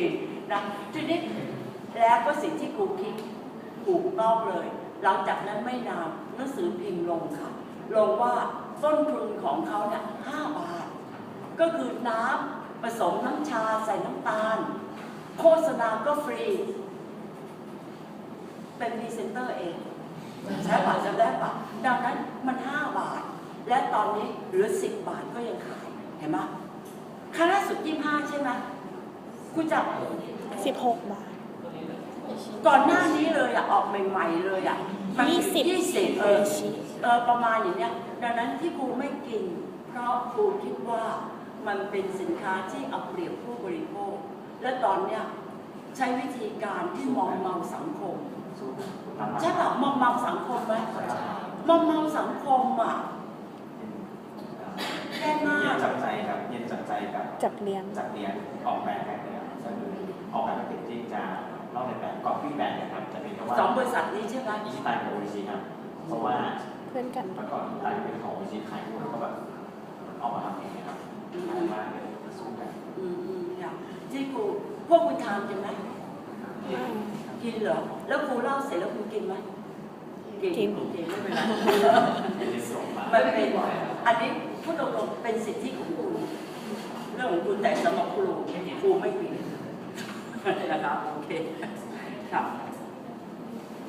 ทีนะทีนี้แล้วก็สิ่งที่ครูคิดถูกต้องเลย หลังจากนั้นไม่นานหนังสือพิมพ์ลงค่ะ ลงว่าต้นทุนของเขาเนี่ยห้าบาท ก็คือน้ำผสมน้ำชาใส่น้ำตาล โฆษณาก็ฟรี เป็นพรีเซนเตอร์เอง ใช่ป่ะจำได้ป่ะดังนั้นมัน5บาท และตอนนี้เหลือ10บาทก็ยังขาย เห็นไหมครั้งล่าสุด25ใช่ไหม คุณจับสิบหกบาท ก่อนหน้านี้เลยอะออกใหม่ๆเลยอะมันยี่สิบ ยี่สิบเออเออประมาณอย่างเนี้ย ดังนั้นที่ครูไม่กิน เพราะครูคิดว่ามันเป็นสินค้าที่เอาเปรียบผู้บริโภค และตอนเนี้ยใช้วิธีการที่มองเมาสังคม ใช่ป่ะมอมเมาสังคมไหมมอมเมาสังคมอะแย่มาเย็นกจับใจครับ เย็นจับใจกับจับเลี้ยง จัดเรียนออกแบบแบบนี้ก็ ษัทนี้ใช่ไหมอีชิตันกับโอชิครับ เพราะว่าเพื่อนกันเมื่อก่อนอีชิตันเป็นของโอชิขายหมดแล้วก็แบบออกมาทำเองนะครับขายมากเลยสู้กันอืมอืมค่ะที่ครูพวกคุณทานกันไหมกินเหรอ แล้วครูเล่าเสร็จแล้วคุณกินไหมกินกินไม่เป็นไรเป็นในส่งมามันเป็นอันนี้พูดตรงๆเป็นสิทธิของคุณเรื่องของคุณแต่สำหรับครูครูไม่กินนะครับโอเคครับ